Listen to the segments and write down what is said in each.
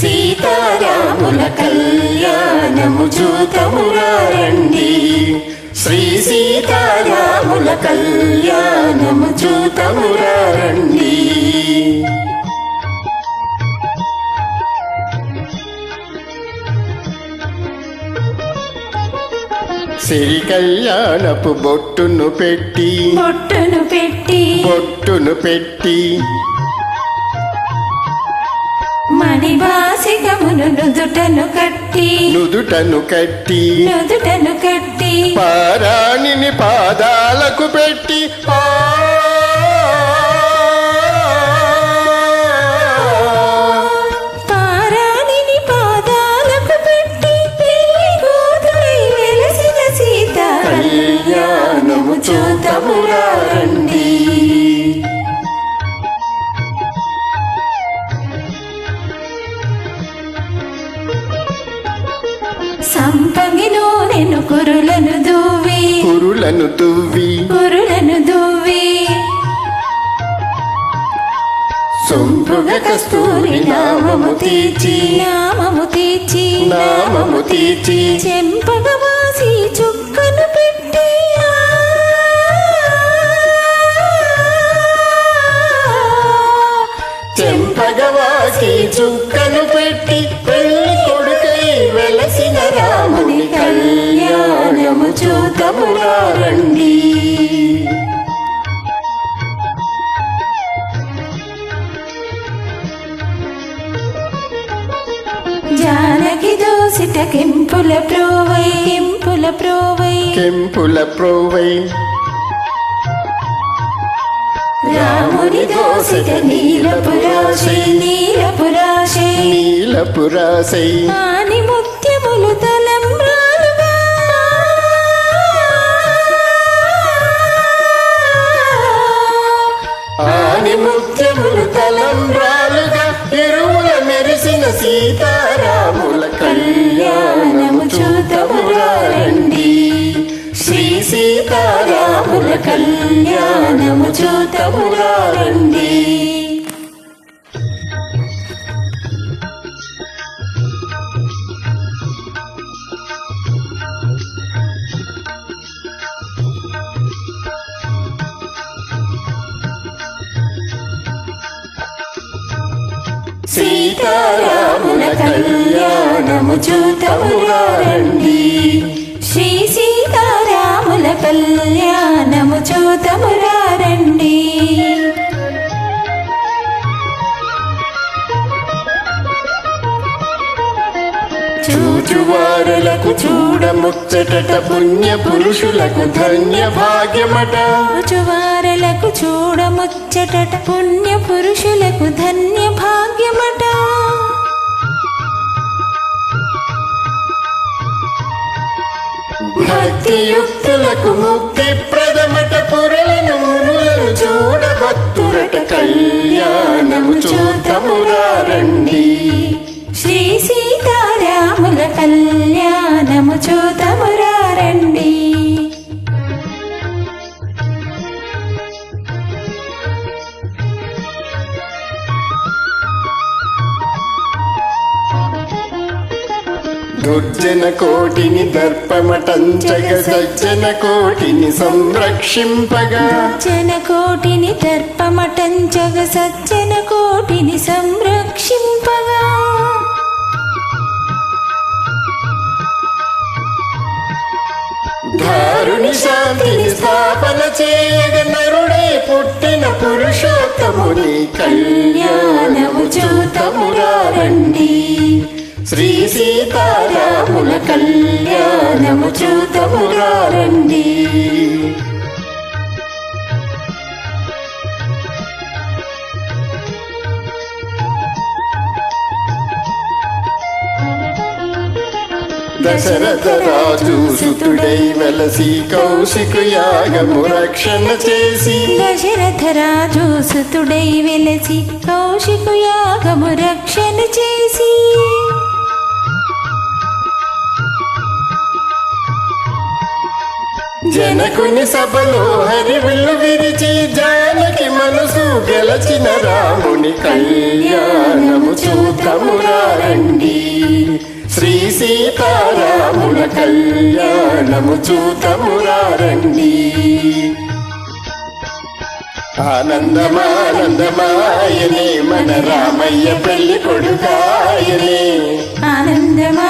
సీతారాముల కళ్యాణము చూతమురారండి శ్రీ సీతారాముల కళ్యాణము చూతమురారండి సిరి కళ్యాణపు బొట్టును పెట్టి బొట్టును పెట్టి బొట్టును పెట్టి మణివాసికమును నుదుటను కట్టి. నుదుటను కట్టి. నుదుటను కట్టి. పారాణిని పాదాలకు పెట్టి. ఆ! పారాణిని పాదాలకు పెట్టి. పెళ్ళి కూతురై వెలసిన సీత. కళ్యాణము చూతమురారండి సంపంగిలో నేను కురులను దూవి కురులను తువ్వి కురులను దూవి సొంపుగ కస్తూరి నామము తీర్చి. నామము తీర్చి. నామము తీర్చి. చెంపగవాసి చూతమురారండి జానకి దోసిట కెంపుల ప్రోవై కెంపుల ప్రోవై. కెంపుల ప్రోవై. రాముని దోసిట నీలపురాశై నీలపురాశై. నీలపురాసై ఆని ముత్యములు ఆని ముఖ్యములు తలంబ్రాలుగా ఇరువుల మెరిసిన సీతారాముల కళ్యాణము చూతమురారండి. శ్రీ సీతారాముల కళ్యాణము చూతమురారండి. సీతారాముల కళ్యాణము చూతమురారండి శ్రీ సీతారాముల కళ్యాణము చూతమురారండి చూచువారులకు చూడముచ్చటట పుణ్య పురుషులకు ధన్య భాగ్యమట చూచువారలకు చూడముచ్చటట పుణ్య పురుషులకు ధన్య భాగ్యమట దుర్జన కోటిని దర్పమటంచగ సజ్జన కోటిని సంరక్షింపగా. జన కోటిని దర్పమటంచగ సజ్జన కోటిని సంరక్షింపగా. దారుని శాంతిని స్థాపన చేయగ నరుడే పుట్టిన పురుషోత్తముని కళ్యాణము చూతమురారండి. శ్రీ సీతారాముల కళ్యాణము చూతమురారండి దశరథ రాజు సుతుడై వెలసి కౌశిక యాగము రక్షణ చేసి. దశరథ రాజు సుతుడై వెలసి కౌశికు యాగము రక్షణ చేసి. జనకుని శకుని సభలో హరివిల్లు విరిచి జానకి మనసు గెలచిన రాముని కళ్యాణము చూతమురారండి శ్రీ సీతారాముల కళ్యాణము చూతమురారండి ఆనందమానందమాయనే మన రామయ్య పెళ్ళి కొడుకాయనే. ఆనందమా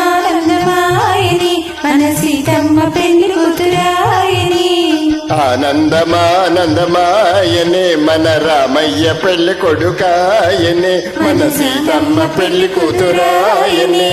ఆనందమానందమాయనే మన రామయ్య పెళ్ళి కొడుకాయనే మన సీతమ్మ పెళ్ళి కూతురాయనే.